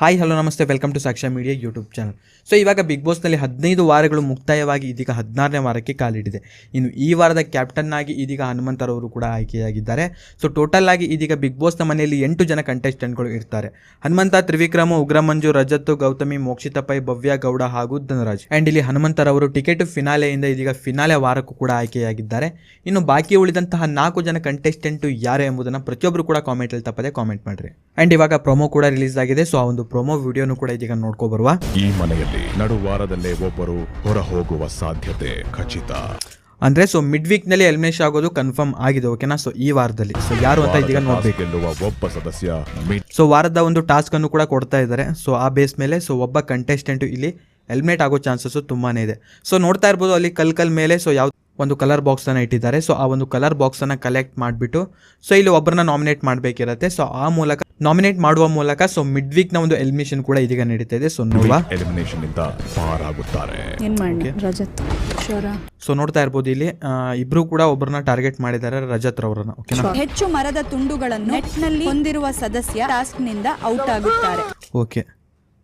Hi hello ನಮಸ್ತೆ. Welcome to Saksha media YouTube channel so ಇವಾಗ big ಬಾಸ್ನಲ್ಲಿ ಹದಿನೈದು ವಾರಗಳು ಮುಕ್ತಾಯವಾಗಿ ಇದೀಗ ಹದಿನಾರನೇ ವಾರಕ್ಕೆ ಕಾಲಿಡಿದೆ ಇನ್ನು ಈ ವಾರದ ಕ್ಯಾಪ್ಟನ್ ಆಗಿ ಇದೀಗ ಹನುಮಂತರವರು ಕೂಡ ಆಯ್ಕೆಯಾಗಿದ್ದಾರೆ. ಸೊ ಟೋಟಲ್ ಆಗಿ ಇದೀಗ ಬಿಗ್ ಬಾಸ್ನ ಮನೆಯಲ್ಲಿ ಎಂಟು ಜನ ಕಂಟೆಸ್ಟೆಂಟ್ಗಳು ಇರ್ತಾರೆ. ಹನುಮಂತ, ತ್ರಿವಿಕ್ರಮ ಉಗ್ರಮಂಜು ರಜತ್ ಗೌತಮಿ ಮೋಕ್ಷಿತ ಭವ್ಯ, ಗೌಡ ಹಾಗೂ ಧನರಾಜ್. ಆ್ಯಂಡ್ ಇಲ್ಲಿ ಹನುಮಂತರವರು ಟಿಕೆಟ್ ಫಿನಾಲೆಯಿಂದ ಇದೀಗ ಫಿನಾಲೆ ವಾರಕ್ಕೂ ಕೂಡ ಆಯ್ಕೆಯಾಗಿದ್ದಾರೆ. ಇನ್ನು ಬಾಕಿ ಉಳಿದಂತಹ ನಾಲ್ಕು ಜನ ಕಂಟೆಸ್ಟೆಂಟ್ ಯಾರು ಎಂಬುದನ್ನು ಪ್ರತಿಯೊಬ್ಬರು ಕೂಡ ಕಾಮೆಂಟಲ್ಲಿ ತಪ್ಪದೆ ಕಾಮೆಂಟ್ ಮಾಡಿರಿ. ಆ್ಯಂಡ್ ಇವಾಗ ಪ್ರೊಮೋ ಕೂಡ ರಿಲೀಸ್ ಆಗಿದೆ. ಸೊ ಆ ಒಂದು ಪ್ರೊಮೋ ವಿಡಿಯೋನು ಕೂಡ ಇದೀಗ ನೋಡ್ಕೊ ಬರುವ. ಈ ಮನೆಯಲ್ಲಿ ನಡುವಾರದಲ್ಲೇ ಒಬ್ಬರು ಹೊರ ಹೋಗುವ ಸಾಧ್ಯತೆ ಖಚಿತ. ಅಂದ್ರೆ ಸೊ ಮಿಡ್ ವೀಕ್ನಲ್ಲಿ ಎಲಿಮಿನೇಷನ್ ಆಗೋದು ಕನ್ಫರ್ಮ್ ಆಗಿದೆ ಓಕೆನಾ ಸೊ ಈ ವಾರದಲ್ಲಿ. ಸೊ ಯಾರು ಅಂತ ಇದೀಗ ನೋಡ್ಬೇಕು. ಗೆಲ್ಲುವ ಒಬ್ಬ ಸದಸ್ಯ ಮಿಡ್ ಸೊ ವಾರದ ಒಂದು ಟಾಸ್ಕ್ ಅನ್ನು ಕೂಡ ಕೊಡ್ತಾ ಇದ್ದಾರೆ. ಸೊ ಆ ಬೇಸ್ ಮೇಲೆ ಸೊ ಒಬ್ಬ ಕಂಟೆಸ್ಟೆಂಟ್ ಇಲ್ಲಿ ಎಲಿಮಿನೇಟ್ ಆಗೋ ಚಾನ್ಸಸ್ ತುಂಬಾನೇ ಇದೆ. ಸೊ ನೋಡ್ತಾ ಇರ್ಬೋದು ಅಲ್ಲಿ ಕಲ್ ಕಲ್ ಮೇಲೆ ಸೊ ಯಾವ ಒಂದು ಕಲರ್ ಬಾಕ್ಸ್ ಅನ್ನ ಇಟ್ಟಿದ್ದಾರೆ. ಸೊ ಆ ಒಂದು ಕಲರ್ ಬಾಕ್ಸ್ ಅನ್ನ ಕಲೆಕ್ಟ್ ಮಾಡಿಬಿಟ್ಟು ಸೊ ಇಲ್ಲಿ ಒಬ್ಬರನ್ನ ನಾಮಿನೇಟ್ ಮಾಡಬೇಕಿರತ್ತೆ. ಸೊ ಆ ಮೂಲಕ ನಾಮಿನೇಟ್ ಮಾಡುವ ಮೂಲಕ ಸೊ ಮಿಡ್ ವೀಕ್ನ ಒಂದು ಎಲಿಮಿನೇಷನ್ ಕೂಡ ಇದೀಗ ನಡೀತಾ ಇದೆ. ಸೊ ನೋಡುವ. ಎಲಿಮಿನೇಷನ್ ಇಂದ ಪಾರಾಗುತ್ತಾರೆ. ಏನ್ ಮಾಡಿ ರಜತ್ ಶೋರ ಸೊ ನೋಡ್ತಾ ಇರ್ಬೋದು ಇಲ್ಲಿ. ಇಬ್ರು ಕೂಡ ಒಬ್ಬರನ್ನ ಟಾರ್ಗೆಟ್ ಮಾಡಿದ್ದಾರೆ ರಜತ್ ರವರನ್ನ ಓಕೆನಾ ಹೆಚ್ಚು ಮರದ ತುಂಡುಗಳನ್ನು ನೆಟ್ನಲ್ಲಿ ಹೊಂದಿರುವ ಸದಸ್ಯ ಟಾಸ್ಕ್ನಿಂದ ಔಟ್ ಆಗುತ್ತಾರೆ. ಓಕೆ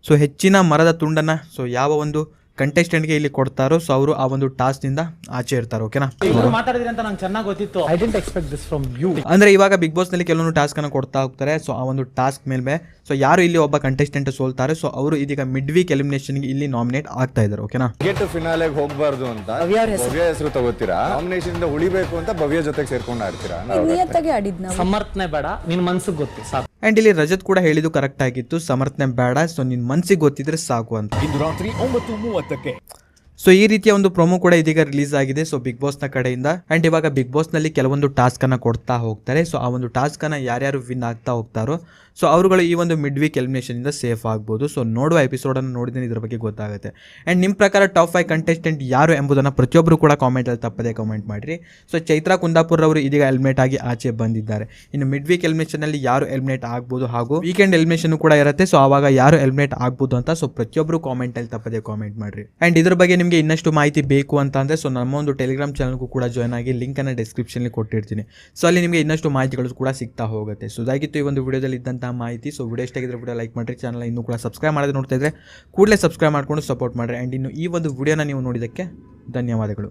ಸೊ ಹೆಚ್ಚಿನ ಮರದ ತುಂಡನ್ನ ಸೊ ಯಾವ ಒಂದು ಕಂಟೆಸ್ಟೆಂಟ್ಗೆ ಇಲ್ಲಿ ಕೊಡ್ತಾರೋ ಸೊ ಅವರು ಆ ಒಂದು ಟಾಸ್ಕ್ನಿಂದ ಆಚೆ ಇರ್ತಾರೆ ಓಕೆನಾ ಮಾತಾಡಿದ್ರೆ ಮಾತಾಡಿದ್ರಿ ಅಂತ ನಂಗೆ ಚೆನ್ನಾಗಿ ಗೊತ್ತಿತ್ತು. I didn't expect this from you ಅಂದ್ರೆ ಇವಾಗ ಬಿಗ್ ಬಾಸ್ನಲ್ಲಿ ಕೆಲವೊಂದು ಟಾಸ್ಕ್ ಅನ್ನು ಕೊಡ್ತಾ ಹೋಗ್ತಾರೆ ಸೊ ಆ ಒಂದು ಟಾಸ್ಕ್ ಮೇಲೆ ಸೊ ಯಾರು ಇಲ್ಲಿ ಒಬ್ಬ ಕಂಟೆಸ್ಟೆಂಟ್ ಸೋಲ್ತಾರೆ ಸೊ ಅವರು ಇದೀಗ ಮಿಡ್ ವೀಕ್ ಎಲಿಮಿನೇಷನ್ಗೆ ಇಲ್ಲಿ ನಾಮಿನೇಟ್ ಆಗ್ತಾ ಇದ್ದಾರೆ ಓಕೆನಾ ಟಿಕೆಟ್ ಫಿನಾಲೆಗೆ ಹೋಗ್ಬಾರ್ದು ಅಂತ ಭವ್ಯ ಹೆಸರು. ತಗೋತೀರಾ? ನಾಮಿನೇಷನ್ ಇಂದ ಉಳಿಬೇಕು ಅಂತ ಭವ್ಯ ಜೊತೆಗೆ ಸೇರ್ಕೊಂಡು ಆಡ್ತೀರಾ? ನಿಯತ್ತಾಗಿ ಆಡಿದ್ ನಾವು. ಸಮರ್ಥನೆ ಬೇಡ ನಿನ್ ಮನ್ಸಿಗೆ ಗೊತ್ತು ಸಾಕು. ಅಂಡ್ ಇಲ್ಲಿ ರಜತ್ ಕೂಡ ಹೇಳಿದ್ದು ಕರೆಕ್ಟ್ ಆಗಿತ್ತು. ಸಮರ್ಥನೆ ಬೇಡ. ಸೊ ನಿನ್ ಮನ್ಸಿಗೆ ಗೊತ್ತಿದ್ರೆ ಸಾಕು ಅಂತ. ಇಂದು ರಾತ್ರಿ ಒಂಬತ್ತು ಮೂವತ್ತಕ್ಕೆ. ಸೊ ಈ ರೀತಿಯ ಒಂದು ಪ್ರೊಮೋ ಕೂಡ ಇದೀಗ ರಿಲೀಸ್ ಆಗಿದೆ. ಸೊ ಬಿಗ್ ಬಾಸ್ನ ಕಡೆಯಿಂದ. ಅಂಡ್ ಇವಾಗ ಬಿಗ್ ಬಾಸ್ನಲ್ಲಿ ಕೆಲವೊಂದು ಟಾಸ್ಕ್ ಅನ್ನ ಕೊಡ್ತಾ ಹೋಗ್ತಾರೆ. ಸೊ ಆ ಒಂದು ಟಾಸ್ಕ್ ಅನ್ನ ಯಾರ್ಯಾರು ವಿನ್ ಆಗ್ತಾ ಹೋಗ್ತಾರೋ ಸೊ ಅವರುಗಳು ಈ ಒಂದು ಮಿಡ್ ವೀಕ್ ಎಲಿಮಿನೇಷನ್ ಇಂದ ಸೇಫ್ ಆಗ್ಬೋದು. ಸೊ ನೋಡುವ ಎಪಿಸೋಡ್ ಅನ್ನು ನೋಡಿದ್ರೆ ಇದ್ರ ಬಗ್ಗೆ ಗೊತ್ತಾಗುತ್ತೆ. ಅಂಡ್ ನಿಮ್ಮ ಪ್ರಕಾರ ಟಾಪ್ ಫೈವ್ ಕಂಟೆಸ್ಟೆಂಟ್ ಯಾರು ಎಂಬುದನ್ನು ಪ್ರತಿಯೊಬ್ಬರು ಕೂಡ ಕಾಮೆಂಟ್ ಅಲ್ಲಿ ತಪ್ಪದೆ ಕಾಮೆಂಟ್ ಮಾಡಿರಿ. ಸೊ ಚೈತ್ರಾ ಕುಂದಾಪುರ್ ಅವರು ಇದೀಗ ಎಲಿಮಿನೇಟ್ ಆಗಿ ಆಚೆ ಬಂದಿದ್ದಾರೆ. ಇನ್ನು ಮಿಡ್ ವೀಕ್ ಎಲಿಮಿನೇಷನ್ ಅಲ್ಲಿ ಯಾರು ಎಲಿಮಿನೇಟ್ ಆಗ್ಬೋದು ಹಾಗೂ ವೀಕೆಂಡ್ ಎಲಿಮಿನೇಷನ್ ಕೂಡ ಇರುತ್ತೆ. ಸೊ ಆವಾಗ ಯಾರು ಎಲಿಮಿನೇಟ್ ಆಗ್ಬೋದು ಅಂತ ಸೊ ಪ್ರತಿಯೊಬ್ಬರು ಕಾಮೆಂಟ್ ಅಲ್ಲಿ ತಪ್ಪದೆ ಕಾಮೆಂಟ್ ಮಾಡಿರಿ. ಅಂಡ್ ಇದ್ರ ಬಗ್ಗೆ ನಿಮಗೆ ಇನ್ನಷ್ಟು ಮಾಹಿತಿ ಬೇಕು ಅಂತ ಅಂದರೆ ಸೊ ನಮ್ಮ ಒಂದು ಟೆಲಿಗ್ರಾಮ್ ಚಾನಲ್ಗೂ ಕೂಡ ಜಾಯ್ನ್ ಆಗಿ ಲಿಂಕನ್ನು ಡಿಸ್ಕ್ರಿಪ್ಷನಲ್ಲಿ ಡಿಸ್ಕ್ರಿಪ್ಷನ್ ಕೊಟ್ಟಿರ್ತೀನಿ. ಸೊ ಅಲ್ಲಿ ನಿಮಗೆ ಇನ್ನಷ್ಟು ಮಾಹಿತಿಗಳು ಕೂಡ ಸಿಗ್ತಾ ಹೋಗುತ್ತೆ. ಸೊ ಇದಾಗಿತ್ತು ಈ ಒಂದು ವಿಡಿಯೋದಲ್ಲಿ ಇದ್ದಂಥ ಮಾಹಿತಿ. ಸೊ ವಿಡಿಯೋ ಇಷ್ಟ ಆಗಿದ್ರೆ ವಿಡಿಯೋ ಲೈಕ್ ಮಾಡಿರಿ ಚಾನಲ್ ಇನ್ನೂ ಕೂಡ ಸಬ್ಸ್ಕ್ರೈಬ್ ಮಾಡೋದು ನೋಡ್ತಾ ಇದ್ದರೆ ಕೂಡಲೇ ಸಬ್ಸ್ಕ್ರೈಬ್ ಮಾಡ್ಕೊಂಡು ಸಪೋರ್ಟ್ ಮಾಡಿರಿ. ಆ್ಯಂಡ್ ಇನ್ನು ಈ ಒಂದು ವಿಡಿಯೋನ ನೀವು ನೋಡಿದ್ದಕ್ಕೆ ಧನ್ಯವಾದಗಳು.